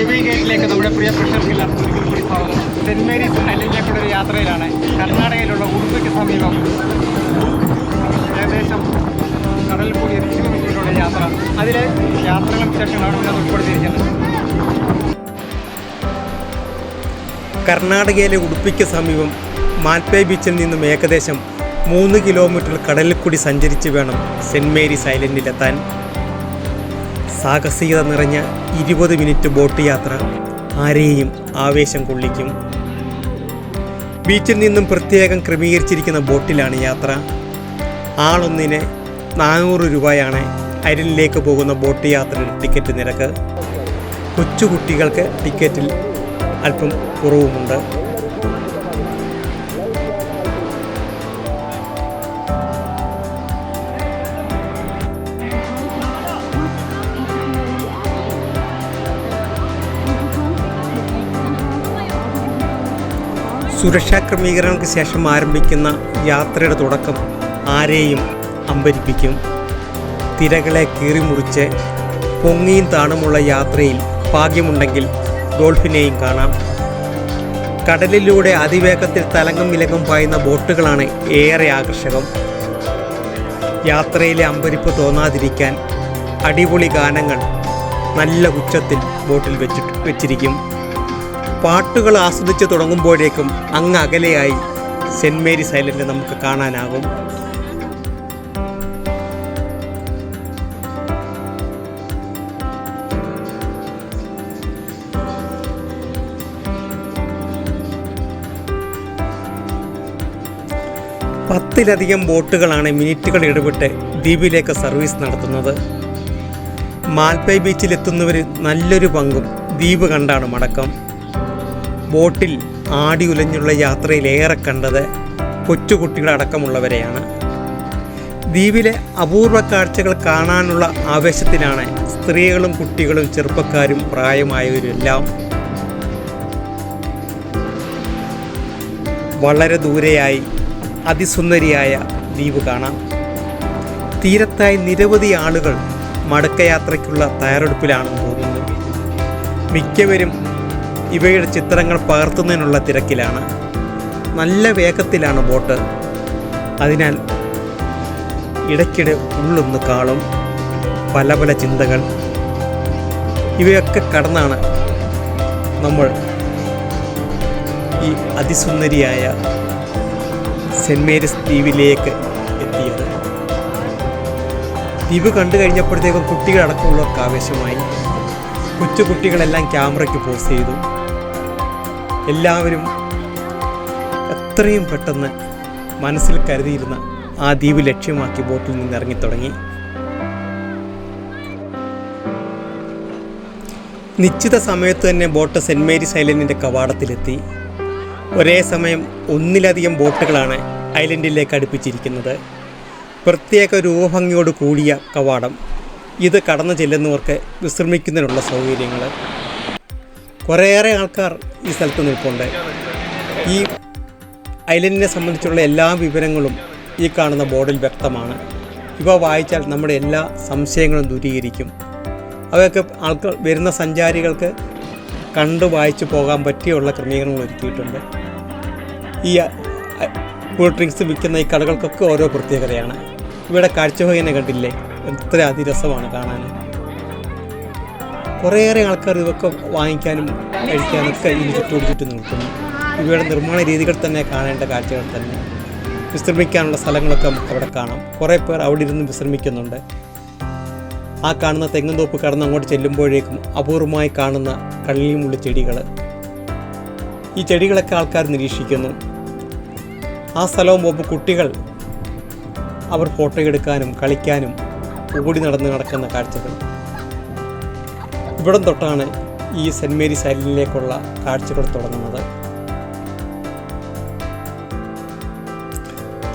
ഗവി ഗേറ്റിലേക്ക് നമ്മുടെ പ്രിയ പ്രഷർക്ക് എല്ലാവർക്കും കൂടി സ്വാഗതം സെന്റ് മേരീസ് ഐലൻഡിലേക്കുള്ള ഒരു യാത്രയിലാണ്. കർണാടകയിലുള്ള ഉടുപ്പിക്ക് സമീപം ഏകദേശം കടലിൽ പോയി മിനിറ്റിലൂടെ യാത്ര. അതിലെ യാത്രകളും വിശേഷങ്ങളാണ് ഇവിടെ ഉൾപ്പെടുത്തിയിരിക്കുന്നത് കർണാടകയിലെ ഉടുപ്പിക്ക് സമീപം മാൽപേ ബീച്ചിൽ നിന്നും ഏകദേശം മൂന്ന് കിലോമീറ്റർ കടലിൽ കൂടി സഞ്ചരിച്ച് വേണം സെന്റ് മേരീസ് ഐലൻഡിലെത്താൻ. സാഹസികത നിറഞ്ഞ ഇരുപത് മിനിറ്റ് ബോട്ട് യാത്ര ആരെയും ആവേശം കൊള്ളിക്കും. ബീച്ചിൽ നിന്നും പ്രത്യേകം ക്രമീകരിച്ചിരിക്കുന്ന ബോട്ടിലാണ് യാത്ര. ആളൊന്നിന് നാനൂറ് രൂപയാണ് അരിലേക്ക് പോകുന്ന ബോട്ട് യാത്രയുടെ ടിക്കറ്റ് നിരക്ക്. കൊച്ചുകുട്ടികൾക്ക് ടിക്കറ്റിൽ അല്പം കുറവുമുണ്ട്. സുരക്ഷാ ക്രമീകരണങ്ങൾക്ക് ശേഷം ആരംഭിക്കുന്ന യാത്രയുടെ തുടക്കം ആരെയും അമ്പരിപ്പിക്കും. തിരകളെ കീറിമുറിച്ച് പൊങ്ങിയും താണുമുള്ള യാത്രയിൽ ഭാഗ്യമുണ്ടെങ്കിൽ ഡോൾഫിനെയും കാണാം. കടലിലൂടെ അതിവേഗത്തിൽ തലങ്ങും വിലങ്ങും പായുന്ന ബോട്ടുകളാണ് ഏറെ ആകർഷകം. യാത്രയിലെ അമ്പരിപ്പ് തോന്നാതിരിക്കാൻ അടിപൊളി ഗാനങ്ങൾ നല്ല ഉച്ചത്തിൽ ബോട്ടിൽ വെച്ചിട്ട് വെച്ചിരിക്കും. പാട്ടുകൾ ആസ്വദിച്ച് തുടങ്ങുമ്പോഴേക്കും അങ്ങ് അകലെയായി സെന്റ് മേരീസ് ഐലൻഡ് നമുക്ക് കാണാനാകും. പത്തിലധികം ബോട്ടുകളാണ് മിനിറ്റുകൾ ഇടപെട്ട് ദ്വീപിലേക്ക് സർവീസ് നടത്തുന്നത്. മാൽപ്പൈ ബീച്ചിലെത്തുന്നവർ നല്ലൊരു പങ്കും ദ്വീപ് കണ്ടാണ് മടക്കം. ബോട്ടിൽ ആടി ഉലഞ്ഞുള്ള യാത്രയിലേറെ കണ്ടത് കൊച്ചുകുട്ടികളടക്കമുള്ളവരെയാണ് ദ്വീപിലെ അപൂർവ കാഴ്ചകൾ കാണാനുള്ള ആവേശത്തിലാണ് സ്ത്രീകളും കുട്ടികളും ചെറുപ്പക്കാരും പ്രായമായവരെല്ലാം. വളരെ ദൂരെയായി അതിസുന്ദരിയായ ദ്വീപ് കാണാം. തീരത്തായി നിരവധി ആളുകൾ മടക്കയാത്രയ്ക്കുള്ള തയ്യാറെടുപ്പിലാണെന്ന് തോന്നുന്നു. മിക്കവരും ഇവയുടെ ചിത്രങ്ങൾ പകർത്തുന്നതിനുള്ള തിരക്കിലാണ്. നല്ല വേഗത്തിലാണ് ബോട്ട്. അതിനാൽ ഇടയ്ക്കിടെ ഉള്ളൊന്ന് കാളും പല പല ചിന്തകൾ. ഇവയൊക്കെ കടന്നാണ് നമ്മൾ ഈ അതിസുന്ദരിയായ സെന്റ് മേരീസ് ദ്വീപിലേക്ക് എത്തിയത്. ദ്വീപ് കണ്ടു കഴിഞ്ഞപ്പോഴത്തേക്കും കുട്ടികളടക്കമുള്ളവർക്ക് ആവേശമായി. കൊച്ചു കുട്ടികളെല്ലാം ക്യാമറയ്ക്ക് പോസ് ചെയ്തു. എത്രയും പെട്ടെന്ന് മനസ്സിൽ കരുതിയിരുന്ന ആ ദ്വീപ് ലക്ഷ്യമാക്കി ബോട്ടിൽ നിന്ന് ഇറങ്ങി തുടങ്ങി. നിശ്ചിത സമയത്ത് തന്നെ ബോട്ട് സെന്റ് മേരീസ് ഐലൻഡിന്റെ കവാടത്തിലെത്തി. ഒരേ സമയം ഒന്നിലധികം ബോട്ടുകളാണ് ഐലൻഡിലേക്ക് അടുപ്പിച്ചിരിക്കുന്നത്. പ്രത്യേക രൂപഭംഗിയോട് കൂടിയ കവാടം. ഇത് കടന്നു ചെല്ലുന്നവർക്ക് വിശ്രമിക്കുന്നതിനുള്ള സൗകര്യങ്ങൾ കുറേയേറെ ആൾക്കാർ ഈ സ്ഥലത്ത് നിൽപ്പുണ്ട്. ഈ ഐലൻഡിനെ സംബന്ധിച്ചുള്ള എല്ലാ വിവരങ്ങളും ഈ കാണുന്ന ബോർഡിൽ വ്യക്തമാണ്. ഇവ വായിച്ചാൽ നമ്മുടെ എല്ലാ സംശയങ്ങളും ദൂരീകരിക്കും. അവയൊക്കെ ആൾക്കാർ വരുന്ന സഞ്ചാരികൾക്ക് കണ്ടു വായിച്ചു പോകാൻ പറ്റിയുള്ള ക്രമീകരണങ്ങൾ ഒരുക്കിയിട്ടുണ്ട്. ഈ കൂൾ ഡ്രിങ്ക്സ് വിൽക്കുന്ന ഈ കടകൾക്കൊക്കെ ഓരോ പ്രത്യേകതയാണ്. ഇവിടെ കാഴ്ചഭംഗിനെ കണ്ടില്ലേ? എത്ര അതിരസമാണ് കാണാൻ. കുറേയേറെ ആൾക്കാർ ഇതൊക്കെ വാങ്ങിക്കാനും കഴിക്കാനൊക്കെ ഇതിന് ചുറ്റോട് ചുറ്റും നിൽക്കുന്നു. ഇവയുടെ നിർമ്മാണ രീതികൾ തന്നെ കാണേണ്ട കാഴ്ചകൾ തന്നെ. വിശ്രമിക്കാനുള്ള സ്ഥലങ്ങളൊക്കെ നമുക്ക് അവിടെ കാണാം. കുറേ പേർ അവിടെ ഇരുന്ന് വിശ്രമിക്കുന്നുണ്ട്. ആ കാണുന്ന തെങ്ങുംതോപ്പ് കടന്ന് അങ്ങോട്ട് ചെല്ലുമ്പോഴേക്കും അപൂർവമായി കാണുന്ന കള്ളിയുമുള്ള ചെടികൾ. ഈ ചെടികളൊക്കെ ആൾക്കാർ നിരീക്ഷിക്കുന്നു. ആ സ്ഥലവും പോകുമ്പോൾ കുട്ടികൾ അവർ ഫോട്ടോ എടുക്കാനും കളിക്കാനും ഓടി നടന്ന് നടക്കുന്ന കാഴ്ചകൾ. ഇവിടം തൊട്ടാണ് ഈ സെന്റ് മേരീസ് ഐലൻഡിലേക്കുള്ള കാഴ്ചകൾ തുടങ്ങുന്നത്.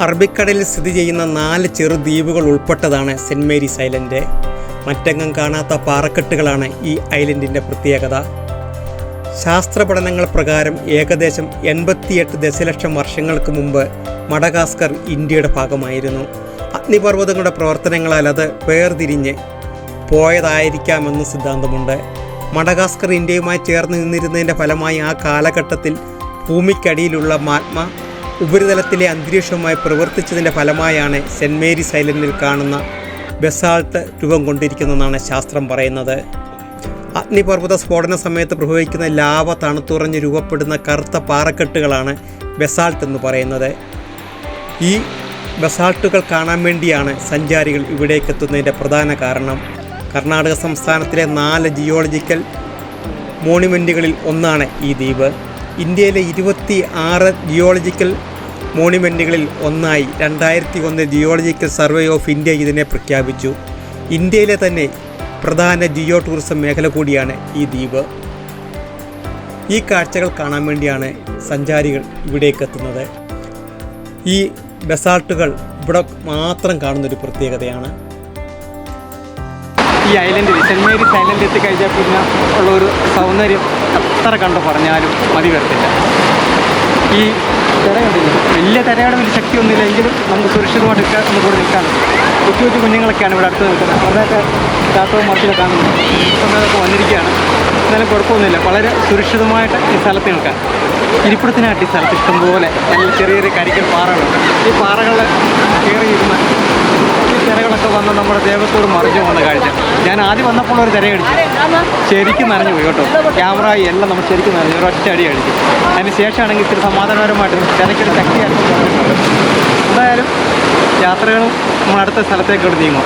അറബിക്കടലിൽ സ്ഥിതി ചെയ്യുന്ന നാല് ചെറു ദ്വീപുകൾ ഉൾപ്പെട്ടതാണ് സെന്റ് മേരീസ് ഐലൻഡ്. മറ്റെങ്ങും കാണാത്ത പാറക്കെട്ടുകളാണ് ഈ ഐലൻഡിന്റെ പ്രത്യേകത. ശാസ്ത്ര പഠനങ്ങൾ പ്രകാരം ഏകദേശം എൺപത്തിയെട്ട് ദശലക്ഷം വർഷങ്ങൾക്ക് മുമ്പ് മഡഗാസ്കർ ഇന്ത്യയുടെ ഭാഗമായിരുന്നു. അഗ്നിപർവതങ്ങളുടെ പ്രവർത്തനങ്ങളാൽ അത് വേർതിരിഞ്ഞ് പോയതായിരിക്കാമെന്ന് സിദ്ധാന്തമുണ്ട്. മഡഗാസ്കർ ഇന്ത്യയുമായി ചേർന്ന് നിന്നിരുന്നതിന്റെ ഫലമായി ആ കാലഘട്ടത്തിൽ ഭൂമിക്കടിയിലുള്ള മാഗ്മ ഉപരിതലത്തിലെ അന്തരീക്ഷവുമായി പ്രവർത്തിച്ചതിന്റെ ഫലമായാണ് സെന്റ് മേരീസ് ഐലൻഡിൽ കാണുന്ന ബെസാൾട്ട് രൂപം കൊണ്ടിരിക്കുന്നതെന്നാണ് ശാസ്ത്രം പറയുന്നത്. അഗ്നിപർവത സ്ഫോടന സമയത്ത് പ്രഭവിക്കുന്ന ലാവ തണുത്തുറഞ്ഞ് രൂപപ്പെടുന്ന കറുത്ത പാറക്കെട്ടുകളാണ് ബെസാൾട്ട് എന്ന് പറയുന്നത്. ഈ ബെസാൾട്ടുകൾ കാണാൻ വേണ്ടിയാണ് സഞ്ചാരികൾ ഇവിടേക്ക് എത്തുന്നതിന്റെ പ്രധാന കാരണം. കർണാടക സംസ്ഥാനത്തിലെ നാല് ജിയോളജിക്കൽ മോണിമെന്റുകളിൽ ഒന്നാണ് ഈ ദ്വീപ്. ഇന്ത്യയിലെ ഇരുപത്തി ആറ് ജിയോളജിക്കൽ മോണിമെന്റുകളിൽ ഒന്നായി രണ്ടായിരത്തി ഒന്ന് ജിയോളജിക്കൽ സർവേ ഓഫ് ഇന്ത്യ ഇതിനെ പ്രഖ്യാപിച്ചു. ഇന്ത്യയിലെ തന്നെ പ്രധാന ജിയോ ടൂറിസം മേഖല കൂടിയാണ് ഈ ദ്വീപ്. ഈ കാഴ്ചകൾ കാണാൻ വേണ്ടിയാണ് സഞ്ചാരികൾ ഇവിടേക്ക് എത്തുന്നത്. ഈ ബസാൾട്ടുകൾ ഇവിടെ മാത്രം കാണുന്നൊരു പ്രത്യേകതയാണ്. ഈ ഐലൻഡിൽ സെന്റ് മേരീസ് ഐലൻഡിൽ എത്തിക്കഴിഞ്ഞാൽ പിന്നെ ഉള്ള ഒരു സൗന്ദര്യം എത്ര കണ്ടു പറഞ്ഞാലും മതി വരത്തില്ല. ഈ തിര കണ്ടില്ലേ? വലിയ തിരയുടെ വലിയ ശക്തിയൊന്നുമില്ല. എങ്കിലും നമുക്ക് സുരക്ഷിതമായിട്ട് നിൽക്കാൻ ഒന്ന് കൂടെ നിൽക്കാൻ കൊച്ചു കൊച്ചു കുഞ്ഞുങ്ങളൊക്കെയാണ് ഇവിടെ അടുത്ത് നിൽക്കുന്നത്. അവരുടെയൊക്കെ ചാത്തവും മറച്ചിലൊക്കെ കാണുന്നത് സമയത്തൊക്കെ വന്നിരിക്കുകയാണ്. എന്നാലും കുഴപ്പമൊന്നുമില്ല. വളരെ സുരക്ഷിതമായിട്ട് ഈ സ്ഥലത്ത് നിൽക്കാൻ. ഇരിപ്പിടത്തിനായിട്ട് സ്ഥലത്ത് ഇഷ്ടംപോലെ നല്ല ചെറിയ ചെറിയ കരിക്കൽ പാറകളുണ്ട് ഈ പാറകൾ കയറിയിരുന്ന് ഈ തിരകളൊക്കെ വന്ന് നമ്മുടെ ദേവത്തോട് മറിഞ്ഞു പോകുന്ന കാഴ്ച. ഞാൻ ആദ്യം വന്നപ്പോൾ ഒരു തിര അടിച്ചു ശരിക്കും നനഞ്ഞു പോയി കേട്ടോ. ക്യാമറ എല്ലാം നമ്മൾ ശരിക്കും നനഞ്ഞു ഒരു ഒറ്റ അടി അടിച്ചു. അതിന് ശേഷമാണെങ്കിൽ ഇത്തിരി സമാധാനപരമായിട്ട് തിരക്കൊരു ശക്തിയായിട്ട് എന്തായാലും യാത്രകൾ നമ്മൾ അടുത്ത സ്ഥലത്തേക്കോട്ട് നീങ്ങും.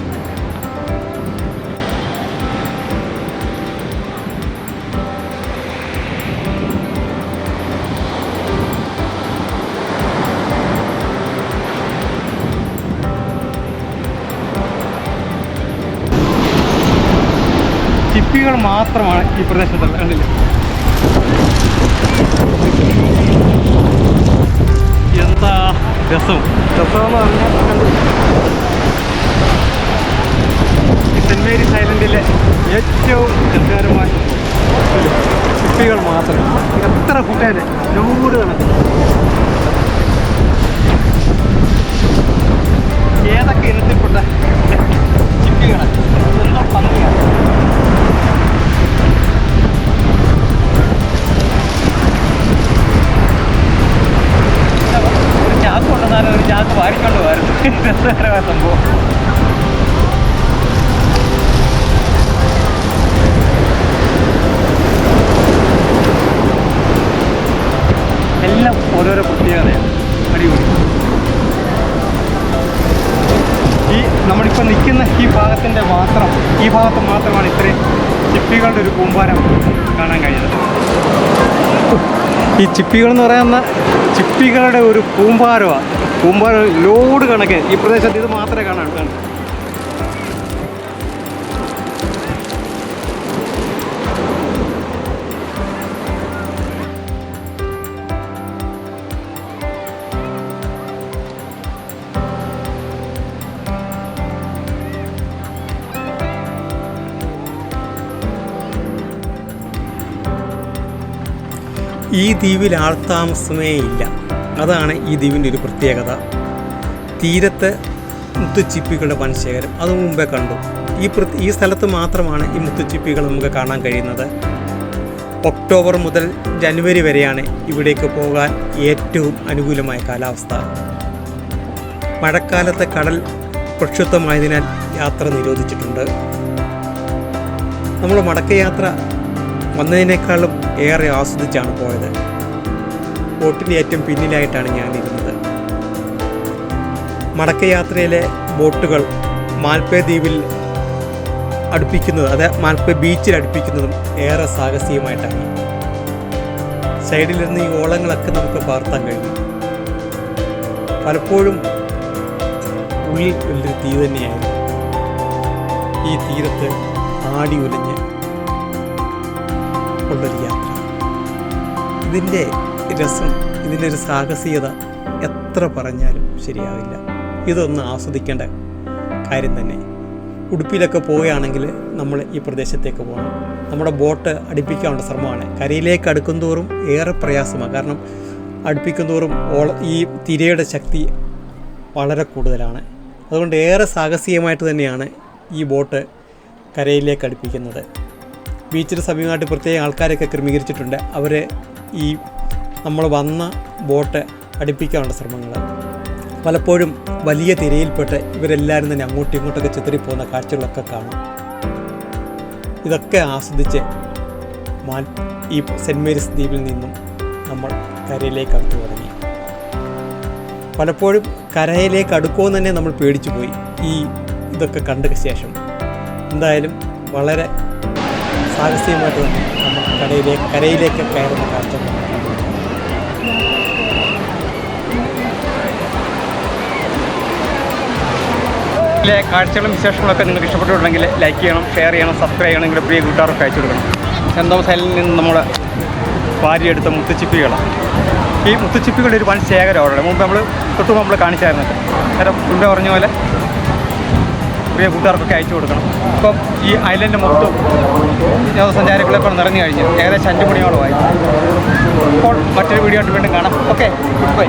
മാത്രമാണ് ഈ പ്രദേശത്തുള്ളത് കണ്ടില്ല? എന്താ രസം? രസമെന്ന് പറഞ്ഞാൽ കണ്ടില്ലേ? ഈ സെന്റ് മേരീസ് ഐലൻഡിലെ ഏറ്റവും രസകരമായ കുട്ടികൾ മാത്രം. എത്ര കുട്ടികളെ നൂറ് ഏതൊക്കെ ഇനത്തിൽപ്പെട്ട ചിപ്പികളാണ് എന്താ ഭംഗിയാണ് സംഭവം എല്ലാം ഓരോരോ പ്രത്യേകതയാണ് അടിപൊളി. ഈ നമ്മളിപ്പോൾ നിൽക്കുന്ന ഈ ഭാഗത്തിന്റെ മാത്രം ഈ ഭാഗത്ത് മാത്രമാണ് ഇത്രയും ചിപ്പികളുടെ ഒരു കൂമ്പാരം കാണാൻ കഴിയുന്നത് ഈ ചിപ്പികൾ എന്ന് പറയുന്ന ചിപ്പികളുടെ ഒരു കൂമ്പാരമാണ്. കൂമ്പാരം ലോഡ് കണക്ക് ഈ പ്രദേശത്ത് ഇത് മാത്രമേ കാണാൻ കാണൂ. ഈ ദ്വീപിൽ ആൾത്താമസമേ ഇല്ല അതാണ് ഈ ദ്വീപിന്റെ ഒരു പ്രത്യേകത. തീരത്ത് മുത്തുച്ചിപ്പികളുടെ വൻശേഖരം. അത് മുമ്പേ കണ്ടു. ഈ ഈ സ്ഥലത്ത് മാത്രമാണ് ഈ മുത്തുച്ചിപ്പികൾ നമുക്ക് കാണാൻ കഴിയുന്നത്. ഒക്ടോബർ മുതൽ ജനുവരി വരെയാണ് ഇവിടേക്ക് പോകാൻ ഏറ്റവും അനുകൂലമായ കാലാവസ്ഥ. മഴക്കാലത്തെ കടൽ പ്രക്ഷുബ്ധമായതിനാൽ യാത്ര നിരോധിച്ചിട്ടുണ്ട്. നമ്മൾ മടക്കയാത്ര വന്നതിനേക്കാളും ഏറെ ആസ്വദിച്ചാണ് പോയത്. ബോട്ടിന്റെ ഏറ്റവും പിന്നിലായിട്ടാണ് ഞാൻ ഞാനിരുന്നത്. മടക്കയാത്രയിലെ ബോട്ടുകൾ മാൽപ്പേ ദ്വീപിൽ അടുപ്പിക്കുന്നത് അതായത് മാൽപ്പേ ബീച്ചിൽ അടുപ്പിക്കുന്നതും ഏറെ സാഹസികമായിട്ടാണ്. സൈഡിലിരുന്ന് ഈ ഓളങ്ങളൊക്കെ നമുക്ക് പാർത്താൻ കഴിയും പലപ്പോഴും ഉള്ളിൽ വലിയൊരു തീ തന്നെയായിരുന്നു. ഈ തീരത്ത് ആടി ഉലഞ്ഞ് ഇതിന്റെ രസം ഇതിന്റെ ഒരു സാഹസികത എത്ര പറഞ്ഞാലും ശരിയാവില്ല. ഇതൊന്ന് ആസ്വദിക്കേണ്ട കാര്യം തന്നെ. ഉടുപ്പിയിലൊക്കെ പോവുകയാണെങ്കിൽ നമ്മൾ ഈ പ്രദേശത്തേക്ക് പോകണം. നമ്മുടെ ബോട്ട് അടുപ്പിക്കാനുള്ള ശ്രമമാണ്. കരയിലേക്ക് അടുക്കും തോറും ഏറെ പ്രയാസമാണ്. കാരണം അടുപ്പിക്കും തോറും ഓള ഈ തിരയുടെ ശക്തി വളരെ കൂടുതലാണ്. അതുകൊണ്ട് ഏറെ സാഹസികമായിട്ട് തന്നെയാണ് ഈ ബോട്ട് കരയിലേക്ക് അടുപ്പിക്കുന്നത്. ബീച്ചിന് സമീപമായിട്ട് പ്രത്യേക ആൾക്കാരൊക്കെ ക്രമീകരിച്ചിട്ടുണ്ട്. അവർ ഈ നമ്മൾ വന്ന ബോട്ട് അടുപ്പിക്കാനുള്ള ശ്രമങ്ങൾ പലപ്പോഴും വലിയ തിരയിൽപ്പെട്ട് ഇവരെല്ലാവരും തന്നെ അങ്ങോട്ടും ഇങ്ങോട്ടൊക്കെ ചിതറിപ്പോകുന്ന കാഴ്ചകളൊക്കെ കാണാം. ഇതൊക്കെ ആസ്വദിച്ച് മാൻ ഈ സെന്റ് മേരീസ് ദ്വീപിൽ നിന്നും നമ്മൾ കരയിലേക്ക് അടുത്തു തുടങ്ങി പലപ്പോഴും കരയിലേക്ക് അടുക്കുമെന്ന് തന്നെ നമ്മൾ പേടിച്ചു പോയി ഈ ഇതൊക്കെ കണ്ട ശേഷം. എന്തായാലും വളരെ സാഹസികമായിട്ട് നമ്മൾ കടയിലേക്ക് കരയിലേക്ക് കയറുന്ന കാഴ്ച ഇതിലെ കാഴ്ചകളും വിശേഷങ്ങളൊക്കെ നിങ്ങൾക്ക് ഇഷ്ടപ്പെട്ടിട്ടുണ്ടെങ്കിൽ ലൈക്ക് ചെയ്യണം ഷെയർ ചെയ്യണം സബ്സ്ക്രൈബ് ചെയ്യണം നിങ്ങളുടെ പ്രിയ കൂട്ടുകാർക്ക് അയച്ചു കൊടുക്കണം. സെന്റ് സൈലിൽ നിന്ന് നമ്മൾ വാരിയെടുത്ത മുത്തുച്ചിപ്പികളാണ് ഈ മുത്തുച്ചിപ്പികളുടെ ഒരു വൻ ശേഖരം അവിടെ മുമ്പ് നമ്മൾ തൊട്ട് നമ്മൾ കാണിച്ചായിരുന്നു കാരണം മുമ്പേ പറഞ്ഞ പോലെ പ്രിയ കൂട്ടുകാർക്കൊക്കെ അയച്ചു കൊടുക്കണം. ഇപ്പം ഈ ഐലൻഡ് മൊത്തം വിനോദസഞ്ചാരികളെ വിനോദസഞ്ചാരികളൊക്കെ നിറഞ്ഞു കഴിഞ്ഞു. ഏകദേശം അഞ്ച് മണിയോളമായി. അപ്പോൾ മറ്റൊരു വീഡിയോ ആയിട്ട് വീണ്ടും കാണാം. Okay good bye.